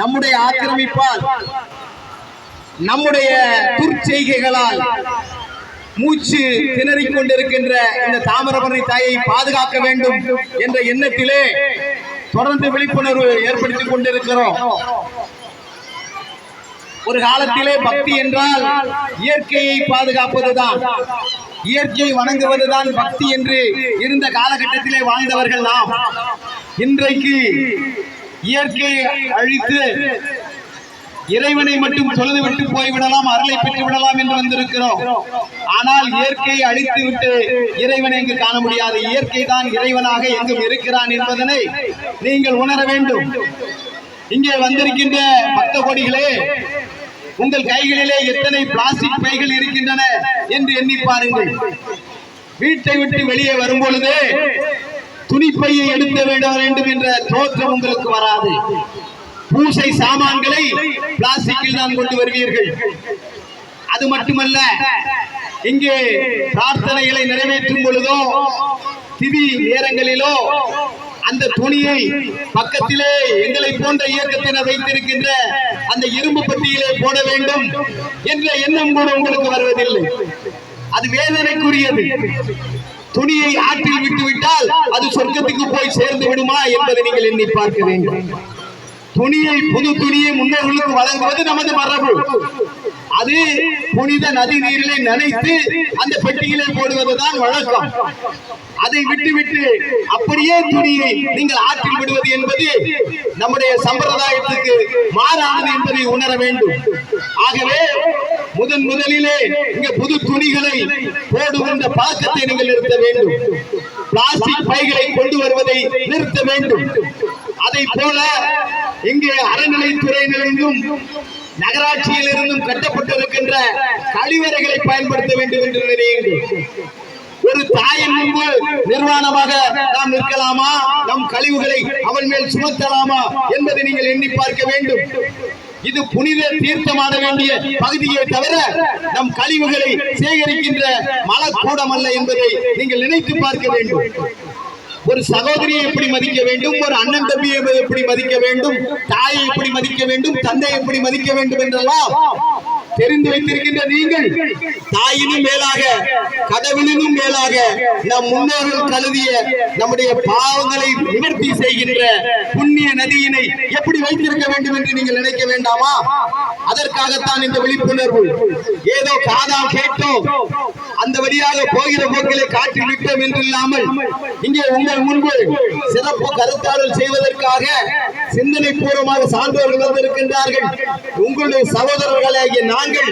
நம்முடைய ஆக்கிரமிப்பால் நம்முடைய துர்ச்செய்கைகளால் மூச்சு திணறிக் கொண்டிருக்கின்ற இந்த தாமிரபரணி தாயை பாதுகாக்க வேண்டும் என்ற எண்ணத்திலே தொடர்ந்து விழிப்புணர்வு ஏற்படுத்திக் கொண்டிருக்கிறோம். ஒரு காலத்திலே பக்தி என்றால் இயற்கையை பாதுகாப்பதுதான். இயற்கையை வணங்குவதுதான் பக்தி என்று இருந்த காலகட்டத்திலே வாழ்ந்தவர்கள் நாம். இன்றைக்கு இயற்கையை அழித்து இறைவனை மட்டும் தொழுது விட்டு போய்விடலாம் அருளை பெற்று விடலாம் என்று வந்திருக்கிறோம். ஆனால் இயற்கையை அழித்து விட்டு இறைவனை இங்கு காண முடியாது. இயற்கை தான் இறைவனாக எங்கும் இருக்கிறான் என்பதனை நீங்கள் உணர வேண்டும். இங்கே வந்திருக்கின்ற பக்த கோடிகளே உங்கள் கைகளிலே எத்தனை பிளாஸ்டிக் பைகள் இருக்கின்றன என்று எண்ணி பாருங்கள். வீட்டை விட்டு வெளியே வரும் பொழுது துணிப்பையை எடுக்க வேண்டும் வேண்டும் என்ற தோற்றம் உங்களுக்கு வராது. பூசை சாமான்களை பிளாஸ்டிக்கில் தான் கொண்டு வருவீர்கள். அது மட்டுமல்ல இங்கே பிரார்த்தனைகளை நிறைவேற்றும் பொழுதோ திதி நேரங்களிலோ அந்த துணியை பக்கத்திலே எங்களை போன்ற இயக்கத்தினர் வைத்திருக்கின்ற அந்த இரும்பு பட்டியிலே போட வேண்டும் என்ற எண்ணம் கூட உங்களுக்கு வருவதில்லை. அது வேதனைக்குரியது. துணியை ஆற்றில் விட்டு விட்டால் அது சொர்க்கத்துக்கு போய் சேர்ந்து விடுமா என்பதை நீங்கள் எண்ணி பார்க்க வேண்டும். துணியை புது துணியை முன்னோர்களுக்கு வழங்குவது நமது மரபு. அது புனித நதி நீரிலே நனைத்து அந்த பெட்டியிலே போடுவதுதான் வழக்கம். அதை விட்டுவிட்டு அப்படியே துணியை நீங்கள் ஆற்றில் விடுவது என்பது நம்முடைய சம்பிரதாயத்துக்கு மாறானது என்பதை உணர வேண்டும். ஆகவே முதன் முதலிலே இங்க புது துணிகளை போடுகின்ற பழக்கத்தை நீங்கள் நிறுத்த வேண்டும். பிளாஸ்டிக் பைகளை கொண்டு வருவதை நிறுத்த வேண்டும். அதை போல இங்கே அறநிலைத்துறையினரிலும் நகராட்சியில் இருந்தும் கட்டப்பட்டிருக்கின்ற கழிவறைகளை பயன்படுத்த வேண்டும் என்று நினையுங்கள். ஒரு தாயின் முன்பு நிர்வாணமாக நாம் நிற்கலாமா? நம் கழிவுகளை அவள் மேல் சுமத்தலாமா என்பதை நீங்கள் எண்ணி பார்க்க வேண்டும். இது புனித தீர்த்தமாட வேண்டிய பகுதியை தவிர நம் கழிவுகளை சேகரிக்கின்ற மலக்கூடம் அல்ல என்பதை நீங்கள் நினைத்து பார்க்க வேண்டும். ஒரு சகோதரியை எப்படி மதிக்க வேண்டும்? ஒரு அண்ணன் தம்பியை எப்படி மதிக்க வேண்டும்? தாயை எப்படி மதிக்க வேண்டும்? தந்தை எப்படி மதிக்க வேண்டும் என்றெல்லாம் தெரிந்து வைத்திருக்கின்ற நீங்கள் தாயினும் மேலாக கதவினும் மேலாக நம் முன்னோர்கள் கழுதிய நம்முடைய பாவங்களை நிவர்த்தி செய்கின்ற புண்ணிய நதியினை எப்படி வைத்திருக்க வேண்டும் என்று நீங்கள் நினைக்க வேண்டாமா? அதற்காகத்தான் இந்த விழிப்புணர்வு. ஏதோ காதால் கேட்டோம். அந்த வழியாக போகிற போக்கிலே காற்றி விட்டோம் என்று இல்லாமல் இங்கே உங்கள் முன்பு சிறப்பு கருத்தாடல் செய்வதற்காக சிந்தனை பூர்வமாக சான்றோர்கள் வந்திருக்கின்றார்கள். உங்களுடைய சகோதரர்களாகிய நாங்கள்